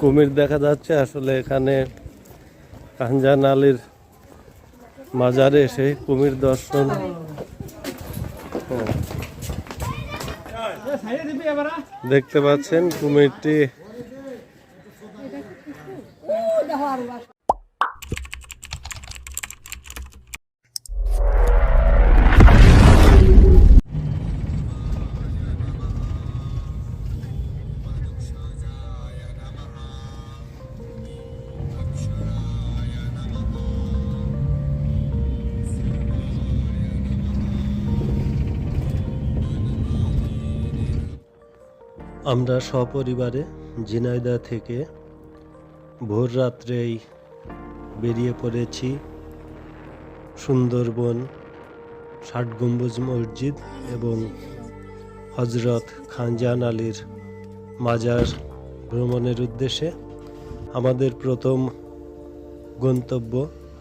কুমির দেখা যাচ্ছে, আসলে এখানে কাঞ্জান আলীর মাজারে এসে কুমির দর্শন হ্যাঁ। দেখতে পাচ্ছেন কুমিরটি আমরা সপরিবারে ঝিনাইদহ থেকে ভোর রাত্রেই বেরিয়ে পড়েছি সুন্দরবন, ষাট গম্বুজ মসজিদ এবং হজরত খানজান আলীর মাজার ভ্রমণের উদ্দেশ্যে আমাদের প্রথম গন্তব্য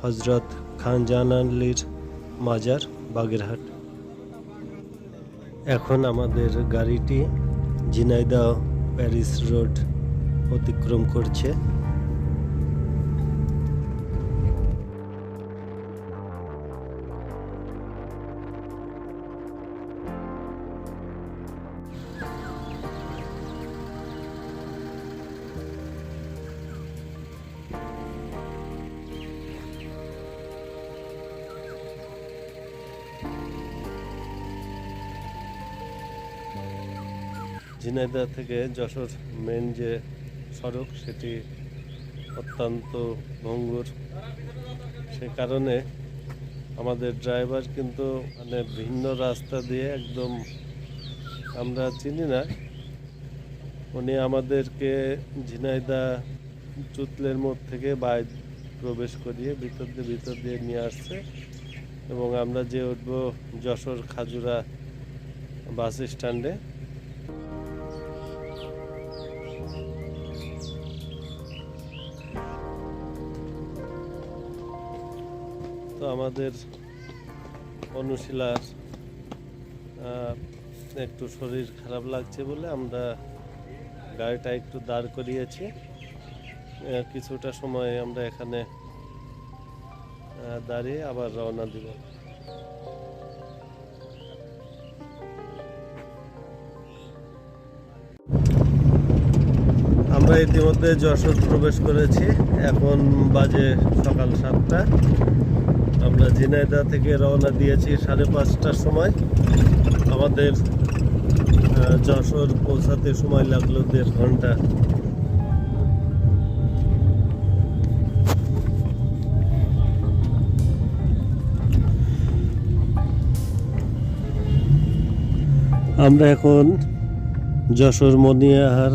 হজরত খানজান আলীর মাজার বাগেরহাট। এখন আমাদের গাড়িটি ঝিনাইদহ প্যারিস রোড অতিক্রম করছে। ঝিনাইদহ থেকে যশোর মেন যে সড়ক, সেটি অত্যন্ত ভঙ্গুর। সে কারণে আমাদের ড্রাইভার কিন্তু মানে ভিন্ন রাস্তা দিয়ে একদম আমরা চিনি না। উনি আমাদেরকে ঝিনাইদা চুতলের মোড় থেকে বাইর প্রবেশ করিয়ে ভিতর দিয়ে ভিতর দিয়ে নিয়ে আসছে এবং আমরা যে উঠব যশোর খাজুরা বাস স্ট্যান্ডে আমাদের অনুশীলার একটু শরীর খারাপ লাগছে বলে আমরা গাড়িটা একটু দাঁড় করিয়েছি। কিছুটা সময় আমরা এখানে দাঁড়িয়ে আবার রওনা দিব। আমরা ইতিমধ্যে যশোর প্রবেশ করেছি। এখন বাজে সকাল সাতটা। আমরা ঝিনাইদহ থেকে রওনা দিয়েছি সাড়ে পাঁচটার সময়। আমাদের যশোর পৌঁছাতে সময় লাগল দেড় ঘণ্টা। আমরা এখন যশোর মনিয়াহার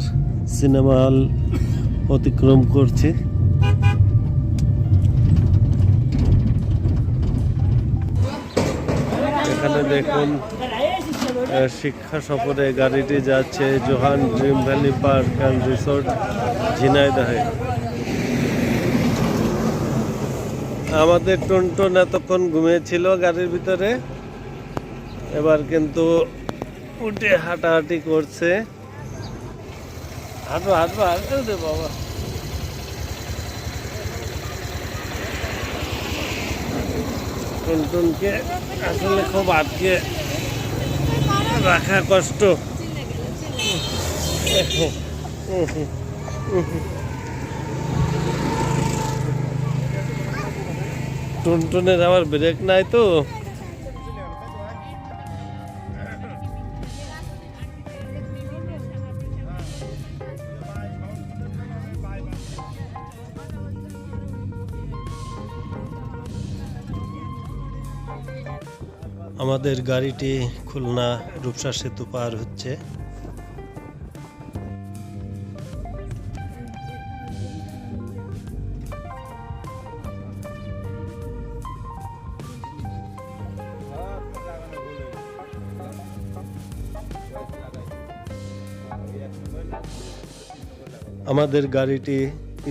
সিনেমা হল অতিক্রম করছি। দেখুন শিক্ষা সফরে গাড়িটি যাচ্ছে Johan dream valley park and resort, ঝিনাইদহে। আমাদের টুনটুন এতক্ষণ ঘুমিয়েছিল গাড়ির ভিতরে, এবার কিন্তু উঠে হাঁটাহাঁটি করছে। হাঁটো হাঁটো হাঁটো রে বাবা। টুনটুনকে আসলে খুব আটকে রাখা কষ্ট। টুনটুনের আবার ব্রেক নাই তো। আমাদের গাড়িটি খুলনা রূপসা সেতু পার হচ্ছে। আমাদের গাড়িটি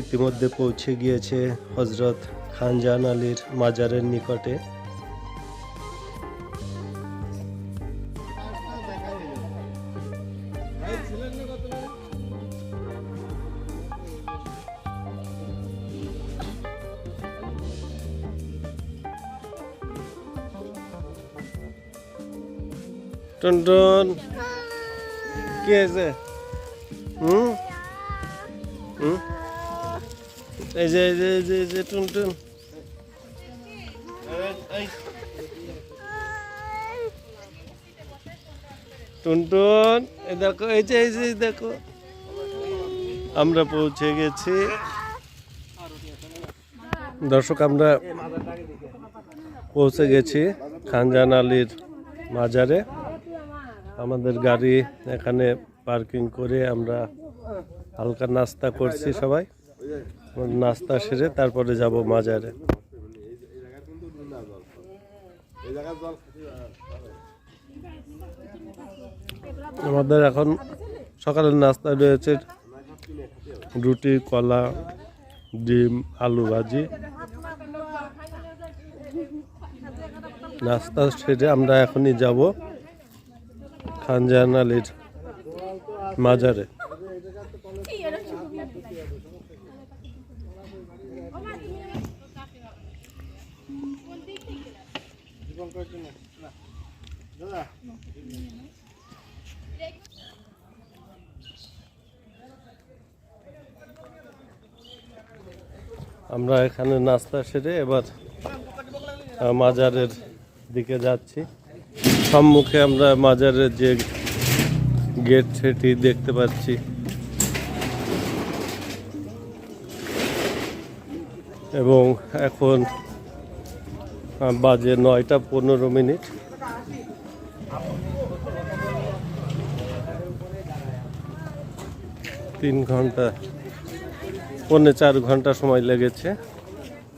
ইতিমধ্যে পৌঁছে গিয়েছে হজরত খানজাহান আলীর মাজারের নিকটে। টুনটুন কি হয়েছে? হুম? হুম? এই যে এই যে এই যে এই যে টুনটুন টুনটুন এই দেখো, এই যে এই যে দেখো। আমরা পৌঁছে গেছি। দর্শক, আমরা পৌঁছে গেছি খানজান আলীর মাজারে। আমাদের গাড়ি এখানে পার্কিং করে আমরা হালকা নাস্তা করছি সবাই। নাস্তা সেরে তারপরে যাব মাজারে। আমাদের এখন সকালের নাস্তা রয়েছে। রুটি, কলা, ডিম, আলু ভাজি। নাস্তা সেরে আমরা এখনই যাব। খানজাহান আলীর মাজারে। আমরা এখানে নাস্তা সেরে এবার মাজারের দিকে যাচ্ছি। সম্মুখে আমরা মাজারের যে গেট সেটি দেখতে পাচ্ছি। এবং এখন বাজে নয়টা পনেরো মিনিট। তিন ঘণ্টা, পৌনে চার ঘণ্টা সময় লেগেছে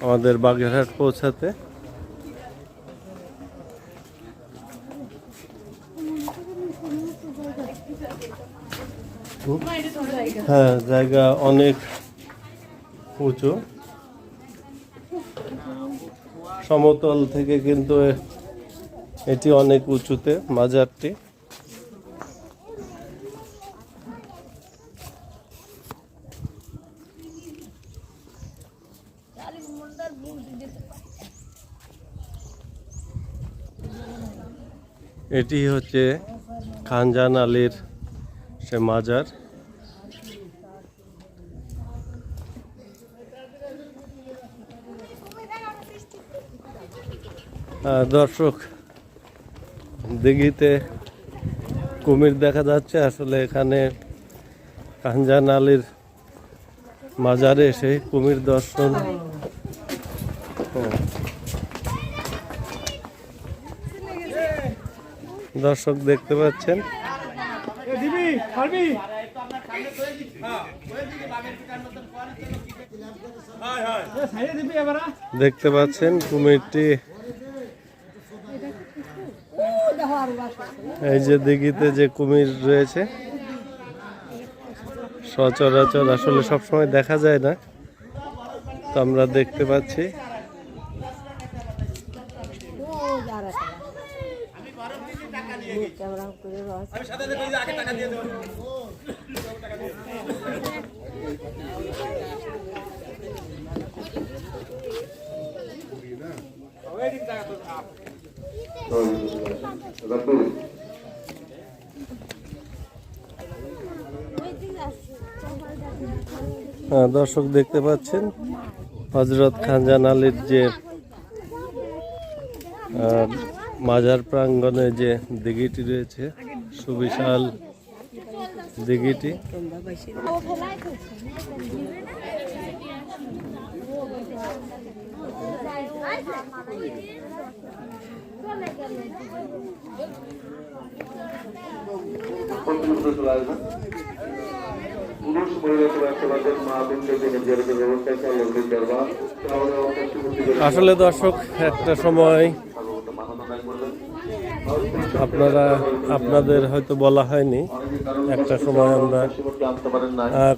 আমাদের বাগেরহাট পৌঁছাতে। হ্যাঁ জায়গা অনেক উঁচু। সমতল থেকে কিন্তু এটি অনেক উঁচুতে মাজারটি এটি হচ্ছে খানজান আলীর সে মাজার। দর্শক, দিঘিতে কুমির দেখা যাচ্ছে। আসলে এখানে কাঞ্জান আলীর মাজারে এসে কুমির দর্শন। দর্শক দেখতে পাচ্ছেন দিবি পারবি সাইডে দিবি এবার দেখতে পাচ্ছেন কুমিরটি। এই যে দিঘিতে যে কুমির রয়েছে সচরাচর আসলে সবসময় দেখা যায় না। তো আমরা দেখতে পাচ্ছি। হ্যাঁ, দর্শক দেখতে পাচ্ছেন হজরত খানজান আলীর যে মাজার প্রাঙ্গণে যে দিঘিটি রয়েছে সুবিশাল দিঘিটি। পুরুষ মহিলা মা বোনদের জন্য ব্যবস্থা আসলে দর্শক একটা সময় আপনারা আপনাদের হয়তো বলা হয়নি একটা সময় আমরা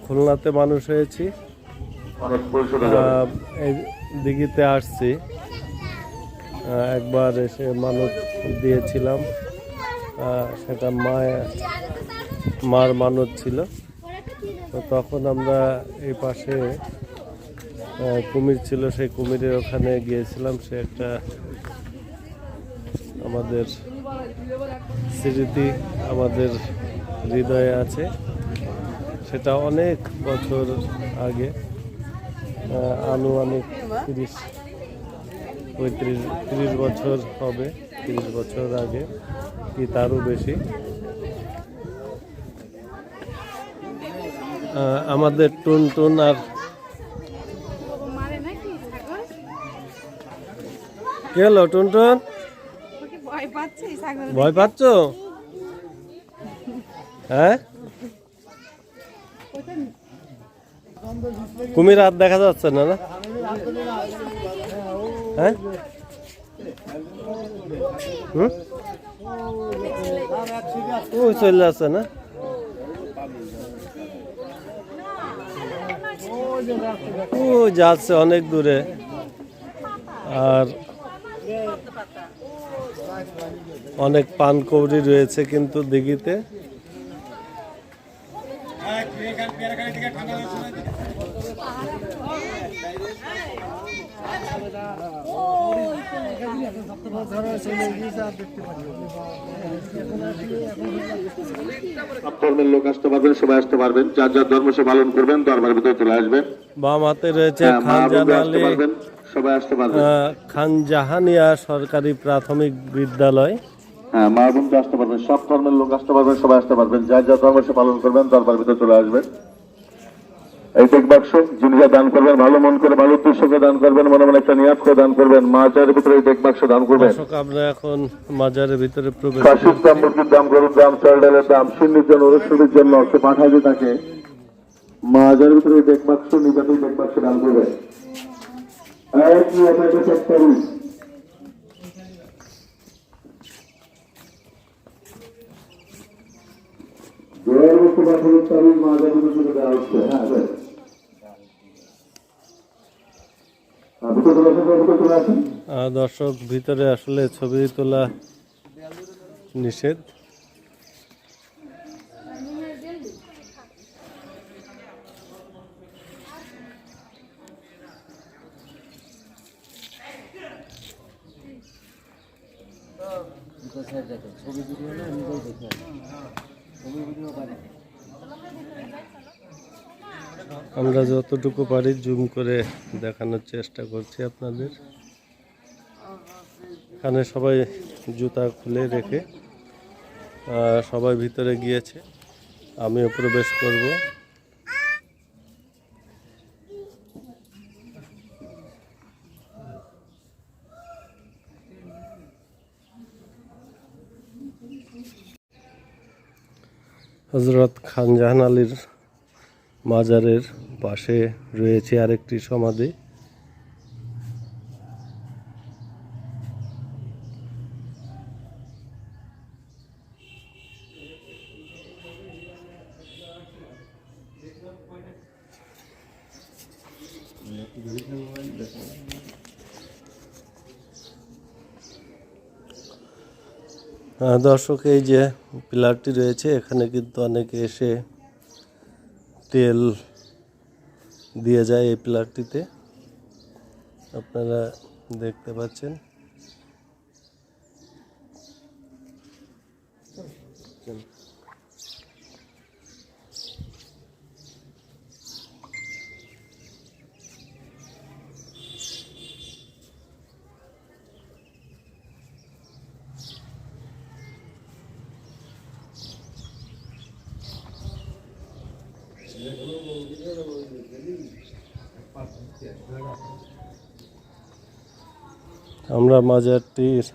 খুলনাতে মানুষ হয়েছি দিঘিতে আসছি একবার এসে মানত দিয়েছিলাম। সেটা মায়ের মার মানত ছিল। তো তখন আমরা এই পাশে কুমির ছিল, সেই কুমিরের ওখানে গিয়েছিলাম। সে একটা আমাদের স্মৃতি আমাদের হৃদয়ে আছে। সেটা অনেক বছর আগে আনুমানিক তিরিশ পঁয়ত্রিশ, তিরিশ বছর হবে, তিরিশ বছর আগে, কি তারও বেশি। আমাদের টুন টুন আর কি হলো টুনটুন? ভয় পাচ্ছ? হ্যাঁ? কুমির আর দেখা যাচ্ছে না না? হ্যাঁ? হুম? ওই চলে যাচ্ছে না? ও, যাচ্ছে অনেক দূরে। আর অনেক পানকৌড়ি রয়েছে কিন্তু দিঘিতে। ধর্মের লোক আসতে পারবেন সবাই আসতে পারবেন। যার যার ধর্ম সে পালন করবেন দরবার ভিতরে চলে আসবেন। বাম হাতে রয়েছে খানজান আলী। সবাই আসতে পারবেন। খানজাহানিয়া সরকারি প্রাথমিক বিদ্যালয়। হ্যাঁ মা বোনরা আসতে পারবেন সব ধর্মের লোক আসতে পারবেন সবাই আসতে পারবেন। যার যার ধর্ম সে পালন করবেন দরবার ভিতরে চলে আসবেন। এই টেক বাক্স যিনি যা দান করবেন ভালো মন করে ভালো উদ্দেশ্যকে দান করবেন মনে মনে একটা নিয়াত করে দান করবেন মা চায়ের ভিতরে এই টেক বাক্স দান করবেন। আমরা এখন মাজারের ভিতরে প্রবেশ কাশির দাম মুরগির দাম গরুর দাম চাল ডালের দাম শূন্যের জন্য অনুষ্ঠানের জন্য অর্থ পাঠাতে তাকে। মাজার ভিতরে ডেক বাক্স নিজাতে ডেক বাক্স দান করবে। এক নিয়মে চেক করুন জয়ের বস্তু পাঠানোর তারিখ মাজার ভিতরে দেওয়া হচ্ছে হ্যাঁ হ্যাঁ, ভিতরে চলে আসুন, ভিতরে চলে আসুন। আহ, দর্শক ভিতরে আসলে ছবি তোলা নিষেধ। আমরা যতটুকু পারি জুম করে দেখানোর চেষ্টা করছি আপনাদের। এখানে সবাই জুতা খুলে রেখে সবাই ভিতরে গিয়েছে। আমিও প্রবেশ করব। হজরত খান জাহান আলীর মাজারের পাশে রয়েছে আরেকটি সমাধি। দর্শক এই যে পিলারটি রয়েছে এখানে কিন্তু অনেকে এসে তেল দিয়ে যায় এই পিলারটিতে আপনারা দেখতে পাচ্ছেন। আমরা মাজারটির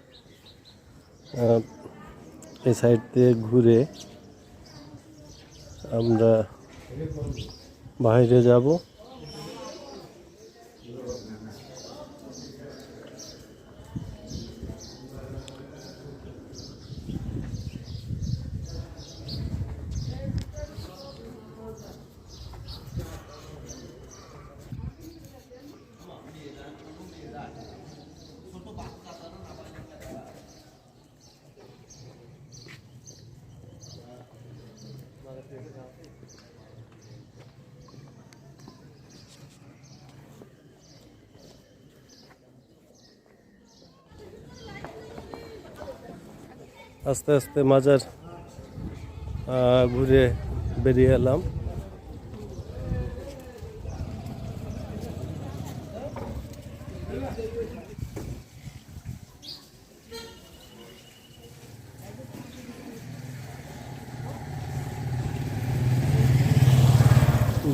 এ সাইড দিয়ে ঘুরে আমরা বাইরে যাব। আস্তে আস্তে মাজার ঘুরে বেরিয়ে এলাম।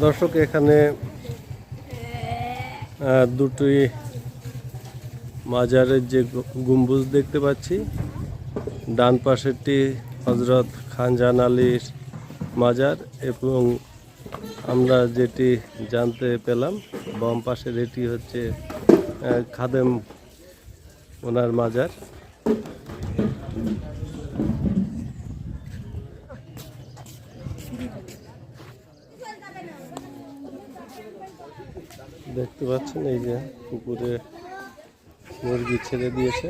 দর্শক এখানে দুটি মাজারের যে গম্বুজ দেখতে পাচ্ছি। ডান পাশেরটি হজরত খানজান আলীর মাজার এবং আমরা যেটি জানতে পেলাম, বাম পাশের এটি হচ্ছে খাদেম ওনার মাজার। দেখতে পাচ্ছেন এই যে পুকুরে মুরগি ছেড়ে দিয়েছে।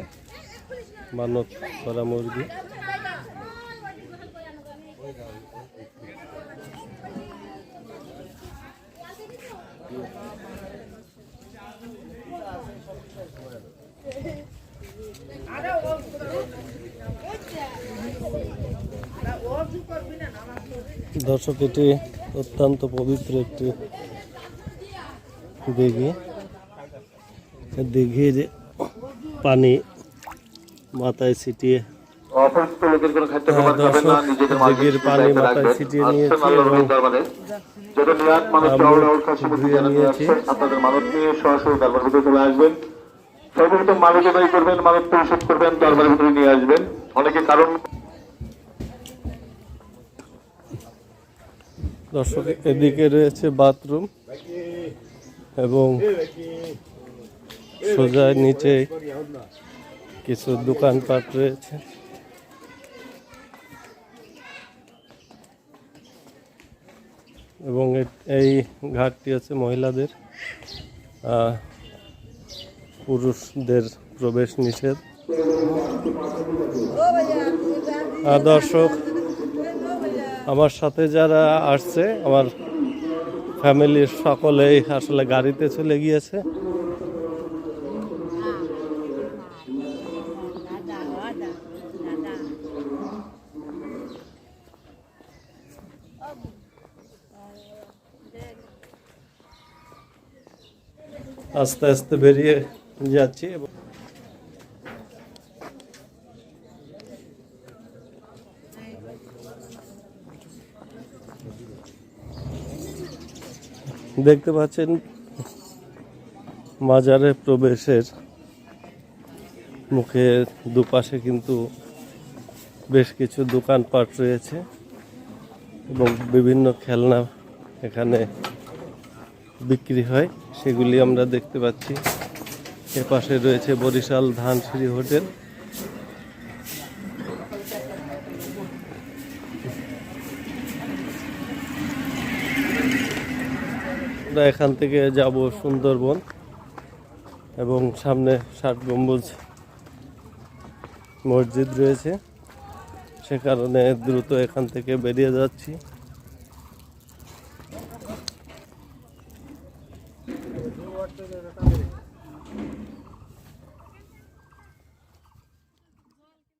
মানত করা মুরগি দর্শক এটি অত্যন্ত পবিত্র একটি দিঘি দিঘির পানি মাথায় ছিটিয়ে। পানি মাথায় নিয়েছি আপনাদের মানত নিয়ে সরাসরি দরবার ভিতরে চলে আসবেন। সর্বপ্রথম করবেন মানত পরিশোধ করবেন দরবারের ভিতরে নিয়ে আসবেন। অনেকে কারণ দর্শক এদিকে রয়েছে বাথরুম এবং সোজা নিচে কিছু দোকানপাট রয়েছে। এবং এই ঘাটটি হচ্ছে মহিলাদের। পুরুষদের প্রবেশ নিষেধ। দর্শক, আমার সাথে যারা আসছে, আমার ফ্যামিলির সকলেই আসলে গাড়িতে চলে গিয়েছে। আস্তে আস্তে বেরিয়ে যাচ্ছি এবং দেখতে পাচ্ছেন মাজারে প্রবেশের মুখে দুপাশে কিন্তু বেশ কিছু দোকানপাট রয়েছে এবং বিভিন্ন খেলনা এখানে বিক্রি হয়। সেগুলি আমরা দেখতে পাচ্ছি। এ পাশে রয়েছে বরিশাল ধানসিঁড়ি হোটেল। আমরা এখান থেকে যাব সুন্দরবন এবং সামনে ষাট গম্বুজ মসজিদ রয়েছে। সে কারণে দ্রুত এখান থেকে বেরিয়ে যাচ্ছি।